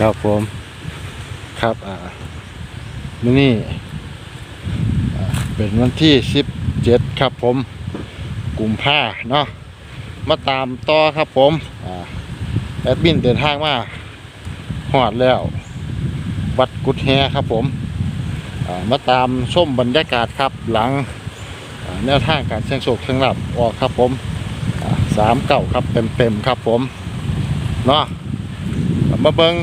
ครับผมครับอ่ามื้อนี้อ่เป็นวันที่สิบเจ็ดครับผมกุมภาเนาะมาตามต่อครับผมอ่าแอดมินเดินทางมาหอดแล้ว วัดกุดแฮครับผมอ่ามาตามชมบรรยากาศครับหลังแนวทางการเชียงโศกเชียงหลับออกครับผมสามเก่าครับเต็มเต็มๆครับผมเนาะ มาเบิง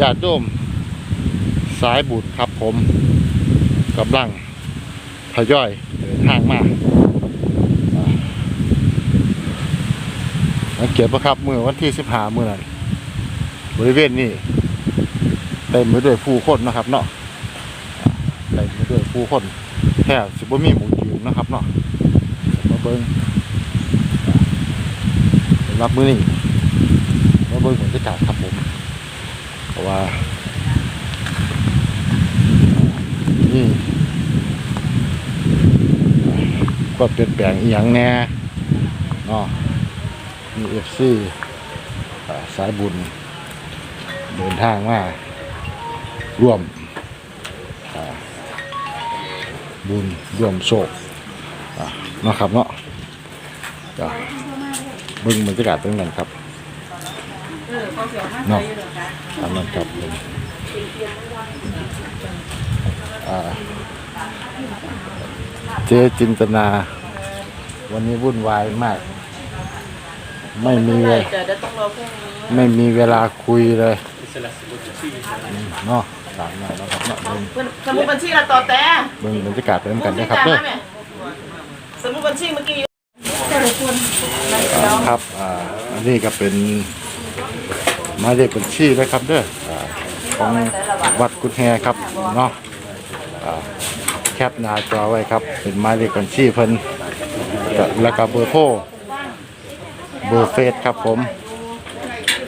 ญาติโยมสายบุตรครับผมกำลังทยอยเดินทางมาสังเกตปะครับมือวันที่สิบหามือนั้นบริเวณนี้เต็มไปด้วยผู้คนนะครับเนาะเต็มไปด้วยผู้คนแค่สิบว่มีหมูยืนนะครับเนาะมาเบิงรับมือนี้มาเบิ่งบรรยากาศครับผมเพราะว่านี่ก็เปลี่ยนแปลงอีหยังแน่เนาะมีเอฟซีสายบุญ เดินทางมาร่วมบุญร่วมโศกนะครับเนาะเบิ่งบรรยากาศตรงนั้นครับ เนาะตามนั้นครับผมอ่าเจจินตนา วันนี้วุ่นวายมาก ไม่มีเวเดี๋ยวต้องรอพรุ่งนี้ไม่มีเวลาคุยเลยอืมเนาะตามนั้นนะครับเนาะเบิ่งเพิ่นสมุดบัญชีละต่อแต่เบิ่งบรรยากาศไปด้วยกันนะครับเด้อสมุดบัญชีเมื่อกี้อ่าครับ อ่า อันนี้ก็เป็น หมายเลขบัญชีนะครับเด้ออ่าของวัดกุฎแฮครับเนาะอ่าแคปหน้าจอไว้ครับ เป็นหมายเลขบัญชีเพิ่นก็แล้วก็เบอร์โทรเบอร์เฟซครับผม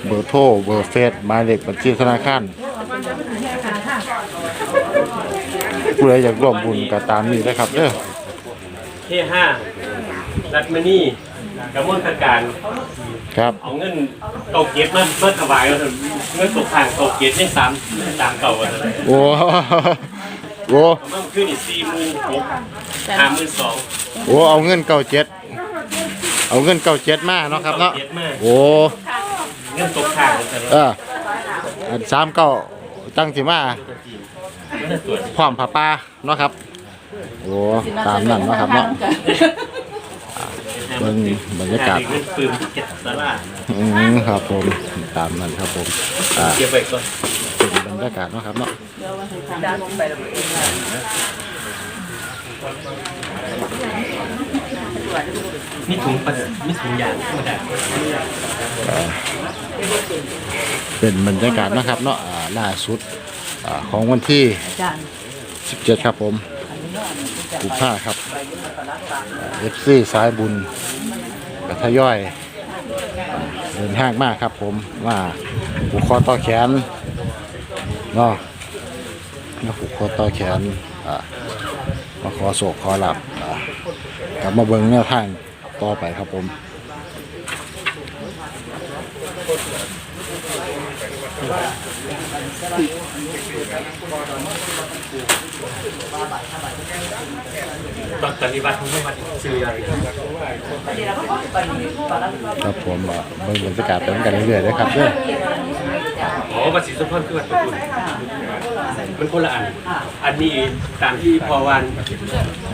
เบอร์โทรเบอร์เฟซหมายเลขบัญชีธนาคารผู้ใดอยากร่วมบุญก็ตามนี้นะครับเด้อ เที่ห้ารัตมณี กระมวลการครับเอาเงินเก่าเกียรติมาเพื่อถวายแล้วเงินตกทางเก่าเกียรติยังสามสามเก่ากันเลยโอ้โอ้เอามาขึ้นอีกสี่หมื่นหกห้าหมื่นสองโอ้เอาเงินเก้าเจ็ดเอาเงินเก้าเจ็ดมาเนาะครับเนาะเกียรติมากโอ้เงินตกทางกันเลยเอออันสามเก้าจังสิมาไม่ได้ตรวจพร้อมผ้าป่าเนาะครับโอ้ตามนั้นเนาะครับเนาะ เบิ่งบรรยากาศเงินปืนเก็บสาราอืมครับผมตามนั้นครับผมอ่าเก็บไว้ก่อนเป็นบรรยากาศเนาะครับเนาะมีถุงปัสมีถุงยางธรรมดาเป็นบรรยากาศเนาะครับเนาะอ่าล่าสุดอ่าของวันที่ 17 ครับผม กุมภาครับเอฟซีสายบุญกระทย่อยเดินทางมากครับผมว่าผูกคอต่อแขนเนาะมาผูกคอต่อแขนอ่ามาขอโศกขอหลับอ่ากลับมาเบิ่งแนวทางต่อไปครับผม ตอนปฏิบัติของวัดชื่อยาครับผมอ่าเบิ่งบรรยากาศไปด้วยกันเรื่อยๆนะครับเด้ออ๋อวัดศรีสุพรรณคือวัดประคุณมันคนละอัน อันนี้ตามที่พอวัน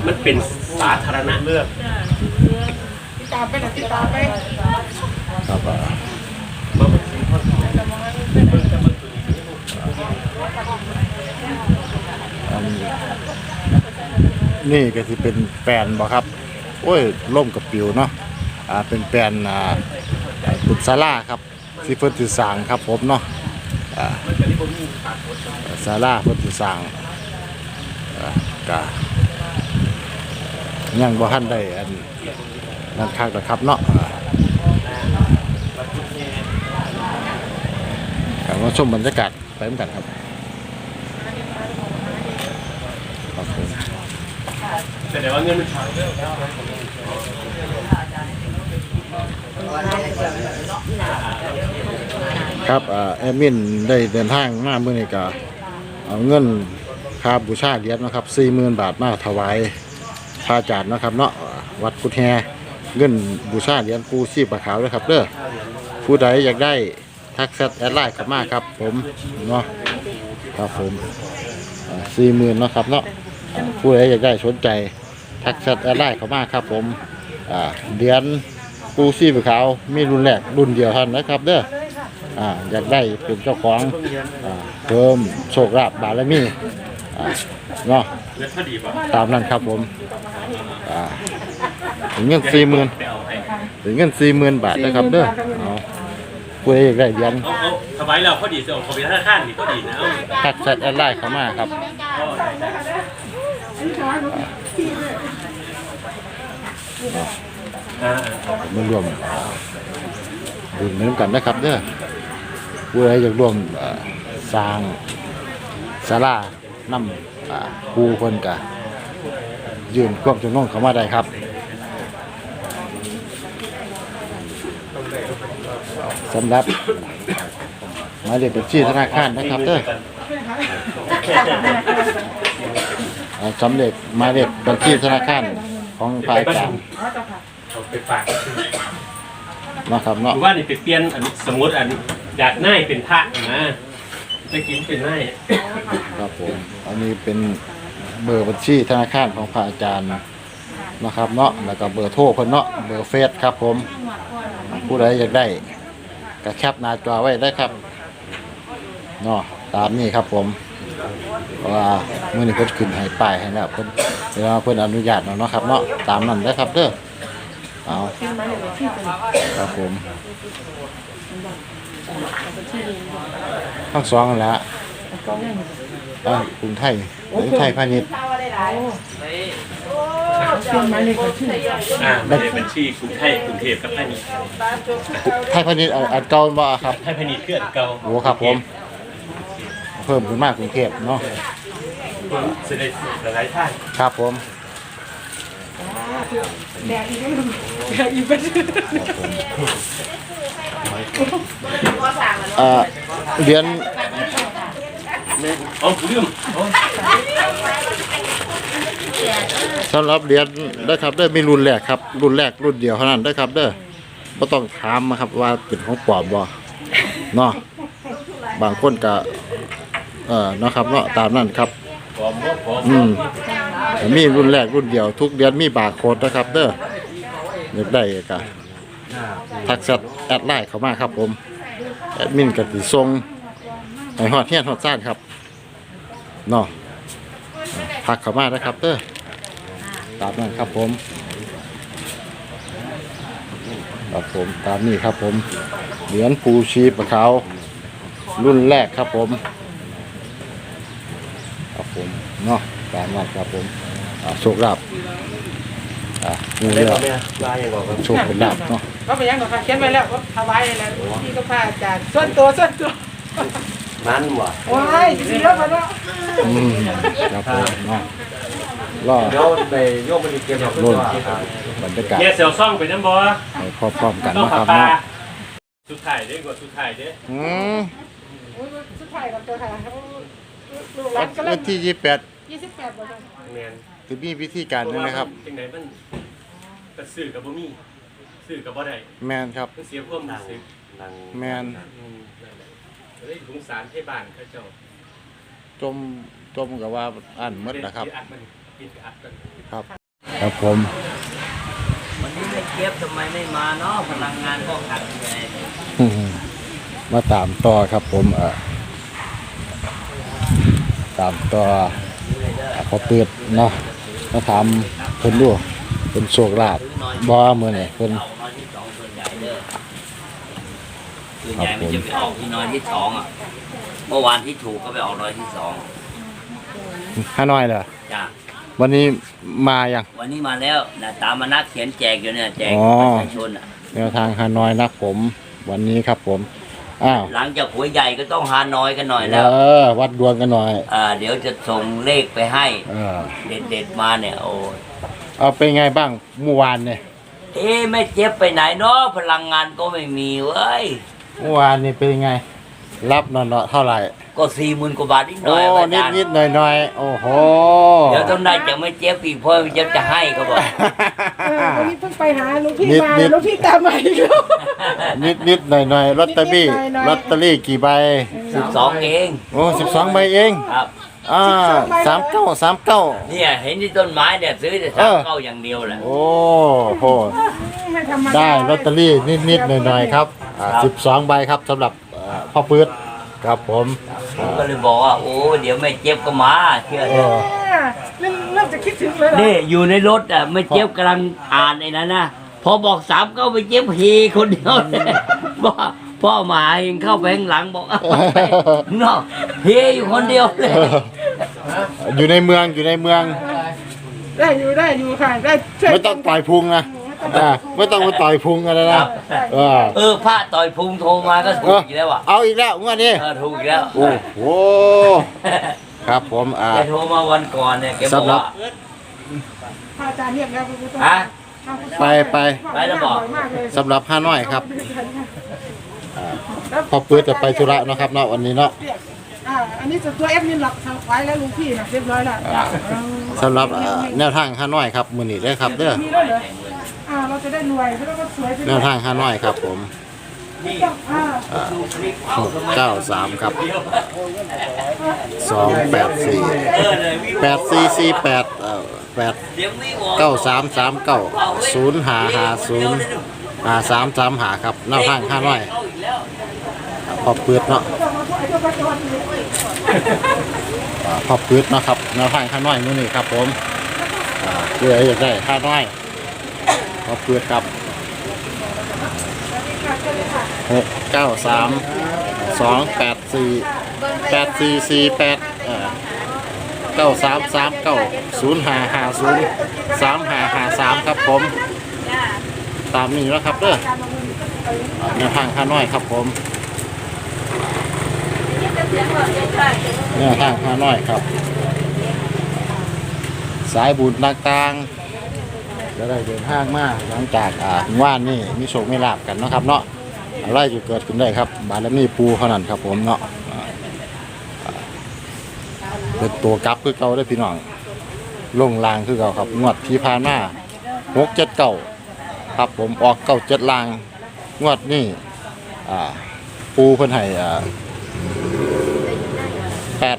มันเป็นสาธารณะเลือกครับอ่าอั นี่ก็สิเป็นแปลนบ่ครับ โอ้ยล่มกับปิวเนาะอ่าเป็นแปลนอ่าปุศาลาครับที่เพิ่นสิสร้างครับผมเนาะอ่าศาลาเพิ่นสิสร้างอ่ากะยังบ่ทันได้อันนั่นคักนะครับเนาะอ่าครับมาชมบรรยากาศไปเหมือนกันครับผม แต่เดี๋ยวว่าเงินมันช้าคครับอ่าแอดมินได้เดินทางมาเมื่อนี้ก็เอาเงินค่าบูชาเหรียญนะครับ40,000บาทมาถวายพระอาจารย์นะครับเนาะวัดกุฎแฮเงินบูชาเหรียญปูชีพปะขาวด้วยครับเด้อผู้ใดอยากได้ทักแชทแอดไลน์เข้ามาครับ ผมเนาะครับผมสี่หมื่นเนาะครับเนาะผู้ใดอยากได้สนใจ ทักแชทแอดไลน์เข้ามาครับผมอ่าเหรียญปูชีพปะขาวมีรุ่นแรกรุ่นเดียวเท่านั้นนะครับเด้ออ่าอยากได้เป็นเจ้าของอ่าเพิ่มโชคลาภบารมีอ่าเนาะแล้วพอดีป่ะตามนั้นครับผมอ่าถึงเงินสี่หมื่นไปเอาให้ถึงเงินสี่หมื่นบาทนะครับเด้อเอาผู้ใดอยากได้เหรียญเอาเอาถวายเราพอดีจะเอาเขาไปธนาคารนี่พอดีนะเอาทักแชทแอดไลน์เข้ามาครับเอาอ่า มารวมบุญไปน้ำกันนะครับเด้อผู้ใดอยากร่วมอ่าสร้างศาลานำอ่าปูคนกะยื่นความจำนงเข้ามาได้ครับสำหรับหมายเลขบัญชีธนาคารนะครับเด้ออ่าสำเร็จหมายเลขบัญชีธนาคาร ของฝ่ายกลางเอาไปฝากนะครับหเนาะ รือว่านี่ไปเปลี่ยนอันสมมติอันอยากน่ายเป็นพระนะจะกินเป็นน่ายครับผมอันนี้เป็นเบอร์บัญชีธนาคารของพระอาจารย์นะครับเนาะแล้วก็เบอร์โทรเพิ่นเนาะเบอร์เฟซครับผม ผู้ใดอยากได้ก็แคปหน้าจอไว้ได้ครับเนาะตามนี้ครับผมเพราะว่าเมื่อนี้เพิ่นขึ้นให้ป้ายให้แล้วเพิ่น เวลาเพิ่นอนุญาตแล้วเนาะครับเนาะตามนั้นได้อครับเด้อเอาครับผมทั้งสองนั่นแหละอ่ากรุงไทยกรุงไทยพาณิชย์อ่าไม่ได้บัญชีกรุงไทยกรุงเทพกับไทยนี่ไทยพาณิชย์อันอันเก่าบ่ครับไทยพาณิชย์เคลื่อนเก่าโอ้ครับผม เพิ่มขึ้นมากกรุงเทพเนาะ เสด็จหลายท่านครับผมก็สั่งมันเอ่อเหรียญอ๋อลืมอ๋อสำหรับเหรียญนะครับได้อมีรุ่นแรกครับ รุ่นแรกรุ่นเดียวเท่านั้นได้ครับ เด้อบ่ต้องถามนะครับว่าเป็นของปลอมบ่เนาะบางคนก็เอ่อเนาะครับเนาะตามนั้นครับ อืมมีรุ่นแรกรุ่นเดียวทุกเดือนมีบาร์โค้ดนะครับ เด้ออยากได้ก็ทักแชทแอดไลน์เข้ามาครับผม แอดมินก็สิส่งให้ฮอดเฮียนฮอดซ่านครับเนาะทักเข้ามานะครับเด้อตามนั้นครับผมครับผมตามนี้ครับผม เหรียญปูชีปะขาวรุ่นแรกครับผม ผมเนาะตามนั้นครับผมอ่าโชคลาภอ่างูได้เรือบ่แม่ลายังบอกครับโชคเป็นลาภเนาะก็ไปยังหรอกค่ะเขียนไว้แล้วว่าถวายเลยนะพี่ก็พาอาจารย์ส่วนตัวส่วนตัวมันว่ะว้ายดีแล้วมาแล้วอืมครับผมเนาะรอเดี๋ยวไปโยกไปดีเกมเราขึ้นรุ่นว่าบรรยากาศแย่เซลซ่องไปน้ำบ่ให้พร้อมๆกันต้องนะคขับรับปลาเนาะสุดท้ายเด้กว่าสุดท้ายเด้อืมสุดท้ายกันตัวค่ะ ลูกหวัลานนก็เล่วันนที่ยี่แปดยี่สิบแปดบาทแม่นจะมีพิธีการด้วยนะครับ จังไดมันก็ซื้อกับบ่มีซื้อกับบ่ได้แมนครับ มันเสียความรู้สึกนังแมน อืมนั่นแหละก็เลยสงสารให้บ้านเขาเจ้าจมจมกับว่าอ่านหมดนะครับ อัดมันปิดอัดมันครับ ครับผม วันนี้ไม่เก็บทำไมไม่มาเนาะพลังงานก็ขาดไงอืมมาตามต่อครับผมเอ่อ ตามต่ออ่าพอเปิดเนาะมาถามเพิ่นดูเป็นโชคลาภบ่มื้อนี้เพิ่นเอาน้อยที่สองส่วนใหญ่เด้อส่วนใหญ่มันจะไปออกที่น้อยที่สองอะ เมื่อวานที่ถูกก็ไปออกน้อยที่สองฮานอยเหรอจ้ะวันนี้มายังวันนี้มาแล้วนะตามมานักเขียนแจกอยู่เนี่ยแจกอ๋อประชาชนอะแนวทางฮานอยนักผม วันนี้ครับผม อ้าวหลังจากหวยใหญ่ก็ต้องหาน้อยกันหน่อยเอแล้วอวัดดวงกันหน่อย อ่า เดี๋ยวจะส่งเลขไปให้ เออเด็ดๆมาเนี่ยโอ้ยเอาเป็นไงบ้างเมื่อวานเนี่ยเอ๊ะไม่เจ็บไปไหนเนาะพลังงานก็ไม่มีเว้ย เมื่อวานนี่เป็นไง รับเนาะๆเท่าไหร่ ก็สี่หมื่นกว่าบาทนิดหน่โอ้อยอานิดจารย์นิดหน่อยหน่อยๆโอ้โห เดี๋ยวต้องได้จะไม่เจ็บอีกเพราะเจ็บจะให้เขาบอก เออวันนี้เพิ่งไปหาหลุงพี่นิดมานิด หลุงพี่ตามมาอีกแล้ว นิดนิดหน่อยหน่อยๆลอตเตอรี่นิดๆหน่อยๆ ลอตเตอรี่กี่ใบสิบสองเองโอ้สิบสองใบเองครับ อ่าสามเก้าสามเก้า เนี่ยเห็นที่ต้นไม้เนี่ยซื้อแต่เอสามอเก้าอย่างเดียวแหละ โอ้โห ไม่ธรรมดาได้ลอตเตอรี่นิดนิดหน่อยหน่อยๆครับสิบสองใบครับสำหรับเอ่อพ่อปื๊ด ครับผมผมก็เลยบอกว่าโอ้เดี๋ยวไม่เจ็บก็มาเชื่อเอเถอะอเริ่มเริ่มจะคิดถึงเลยเหรอนี่อยู่ในรถอะไม่เจ็บกำลังอ่านไอ้นั้นนะพอบอกสามเก้าไปเจ็บเฮคนเดียวเลยบอกพ่อหมาเองเข้าไปข้างหลังบอกเอาไปข้างนอกเฮอยู่คนเดียวเลยอยู่ในเมืองอยู่ในเมือง ได้อยู่ได้อยู่ค่ะได้ช่วยไม่ต้องต่อยพุงนะ อ่าไม่ต้องมาต่อยพุงกันเลยนะเออเออพระต่อยพุงโทรมาก็ถูกอีกแล้วอะเอาอีกแล้วงวดนี้เออถูกอีกแล้วโอ้โหครับผมอ่าแกโทรมาวันก่อนเนี่ยแกบอกสำหรับว่าพระอาจารย์เรียกแล้วคุณผู้ชมฮะไปไปไปแล้วบอกมากเลยสำหรับห้าน้อยครับอ่าพอปื๊ดจะไปธุระเนาะครับเนาะวันนี้เนาะเรียกอ่าอันนี้จะตัวเอฟมินหลักทางไว้แล้วลุงพี่นะเรียบร้อยแล้วสำหรับอ่าแนวทางห้าน้อยครับมือนี้เด้อครับเด้อมีแล้วเหร อ่าเราจะได้รวยแล้วก็สวยไปแนวทางห้าน้อยครับผมอ่าหกเก้าสามครับสองแปดสี่แปดสี่สี่แปดเอ่อแปดเก้าสามสามเก้าศูนย์หาหาศูนย์หาสามสามหาครับแนวทางห้าน้อยเข้าอีกแล้วพอปืดเนาะอ่าพอปืดเนะครับแนวทางห้าน้อยมื้อนี้ครับผมอ่าเพื่ออยากได้ห้าน้อย พอปืดครับหกเก้าสามสองแปดสี่แปดสี่สี่แปดเก้าสามสามเก้าศูนย์ห้าห้าศูนย์สามห้าห้าสามครับผม ตามนี้แล้วครับเด้ออ่าแนวทางห้าน้อยครับผมเนี่ยทางมาน้อยครับ สายบุญต่างๆะได้เดินทางมาหลังจากอ่าว่านนี่มีโชคไม่ลาบกันเนาะครับเนาะอะไรจะเกิดขึ้นได้ครับ บารมีปูเท่านั้นครับผมเนาะอ่าอ่าเป็นตัวกลับคือเก่าได้อพี่น้องลงลางคือเก่าครับงวดที่ผ่านมาหกเจ็ดเก่าครับผมออกเก้าเจ็ดลาง งวดนี่อ่าปูเพิ่นให้อ่า แปด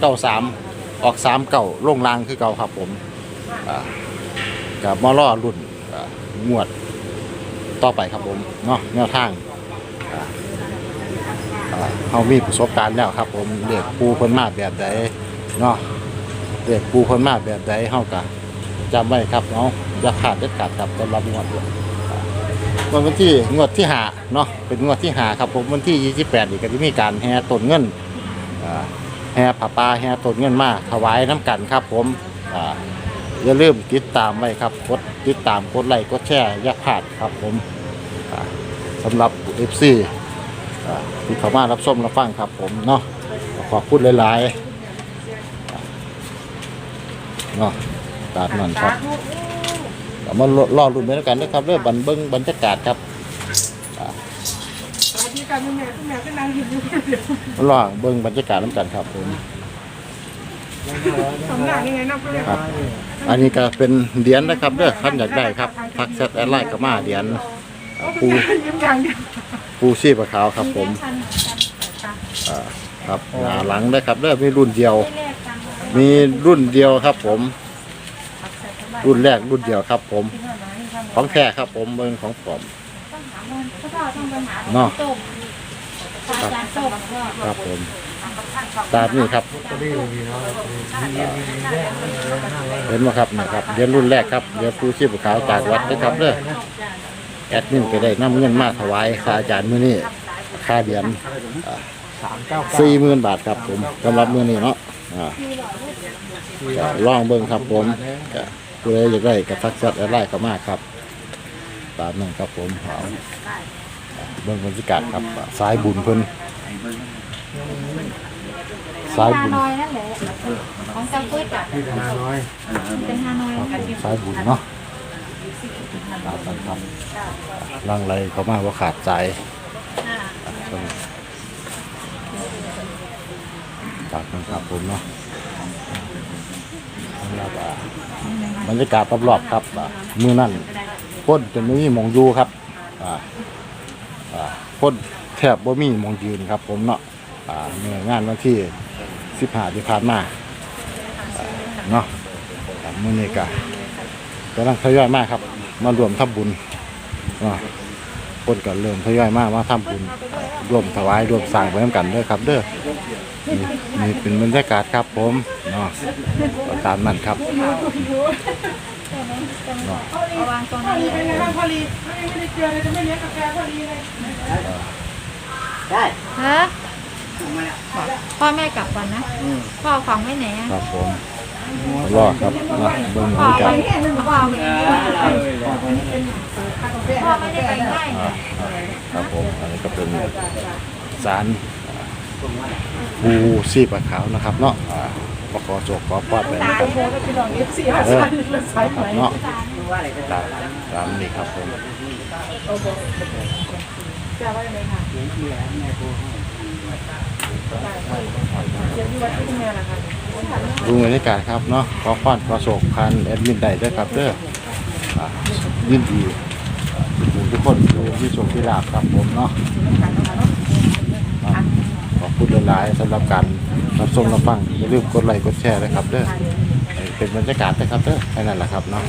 เก้าสามออกสามเก่าลงรางคือเก่าครับผมอ่า กับมาล่อรุ่นงวดต่อไปครับผมเนาะแนวทางเขามีประสบการณ์แล้วครับ ผมเรียกปูเพิ่นมาแบบใดเนาะเรียกปูเพิ่นมาแบบใดเฮากะจำไว้ครับเนาะอย่าขาดเด็ดขาดครับสำหรับงวดวันที่งวดที่หาเนาะเป็นงวดที่หาครับผมวันที่ 28 อีกก็จะมีการแห่ต้นเงินแห่ผ้าป่าแห่ต้นเงินมาถวายน้ำกันครับผม อ่าอย่าลืมติดตามไว้ครับกดติดตามกดไลค์กดแชร์อย่าพลาดครับผมอ่าสำหรับ FC อ่าที่เข้ามารับชมรับฟังครับผมเนาะขอบคุณหลายๆเนาะตามนั้นครับเอามารอรุ่นไปแล้วกันนะครับเรื่องบันเบิ้งบรรยากาศครับสวัสดีค่ะคุณแม่คุณแม่ก็นั่งอยู่เดี๋ยวมารอเบิ้งบรรยากาศน้ำกันครับผม ทำหน้ายังไงนะคุณแม่ครับ อันนี้ก็เป็นเหรียญนะครับเด้อท่านอยากได้ครับทักแชทแอดไลน์ก็มาเหรียญปูยิ้มอย่างเดียวปูชีพขาวครับผมอ่าครับหน้าหลังได้อครับเด้อมีรุ่นเดียว มีรุ่นเดียวครับผม รุ่นแรกรุ่นเดียวครับ ผม ของแท้ครับผมเบิ่งของปลอมเนาะครับครับผม ตามนี้ครับเห็นไหมครับนี่ครับเรียนรุ่นแรกครับเรียนปูชีพขาวจากวัดนะครับเด้อแอดมินก็ได้นำเงินมาถวายค่าอาจารย์มื้อนี้ค่าเดือนสี่หมื่นบาทครับผมสำหรับมื้อนี้เนาะอ่าก็ลองเบิ่งครับผมก็ผู้ใดอยากได้ก็ทักแชทแอดไลน์เข้ามาครับ ตามนั้นครับผมเอาเบิ่งบรรยากาศครับสายบุญเพิ่น สายบุญฮานอยนั่นแหละของจังปืดอะเป็นฮานอยเป็นฮานอยครับผมสายบุญเนาะตามนั้นครับลังไรเขามาว่าขาดใจฝากกันครับผมเนาะสำหรับอ่าบรรยากาศรอบๆครับอ่ามือนั่นพ้นจนไม่มีหมองอยู่ครับอ่าอ่าพ้นแทบบ่มีหมองยืนครับ ผมเนาะอ่าเมื่องานวันที่ สิบห้าที่ผ่านมาอ่าเนาะอ่ามือนี้ก็กำลังทยอยมากครับ มารวมทำบุญเนาะคนก็เริ่มทยอยมากมาทำบุญร่วมถวายร่วมสร้างไปน้ำกันเด้อครับ เด้อนี่นี่เป็นบรรยากาศครับผมเนาะก็ตามนั้นครับเอาวางตรงพอนี้ลีเป็นไงบ้างพอลีไม่ได้เจอเลยจะไม่เลี้ยงกาแฟพอลีเลยฮะ พ่อแม่กลับก่อนนะ พ่อฟังไว้ไหนอะครับผมรอครับนะเบิ่งบรพ่อรยากาไปศพ่อไปพ่อไม่ได้ไปง่ายอ่าครับผมอันนี้ก็เป็นสารภูซีปลาขาวนะครับเนาะอ่าประกอบโจกขอปอดไปนะครับโบก็พี่น้องเอฟซีอาสาเลยสายไหมเนาะตามตามนี้ครับผมจะว่ายังไงคะเดูบรรยากาศครับเนาะขอควานขอโศกพันแอดมินใดด้วยครับเด้ออ่ายินดีทุกคนอยู่ที่โชคที่ลาบครับผมเนาะอ่าขอบคุณหลายๆสำหรับการรับชมรับฟังอย่าลืมกดไลค์กดแชร์นะครับเด้อให้เป็นบรรยากาศนะครับเด้อแค่นั้นแหละครับเนาะ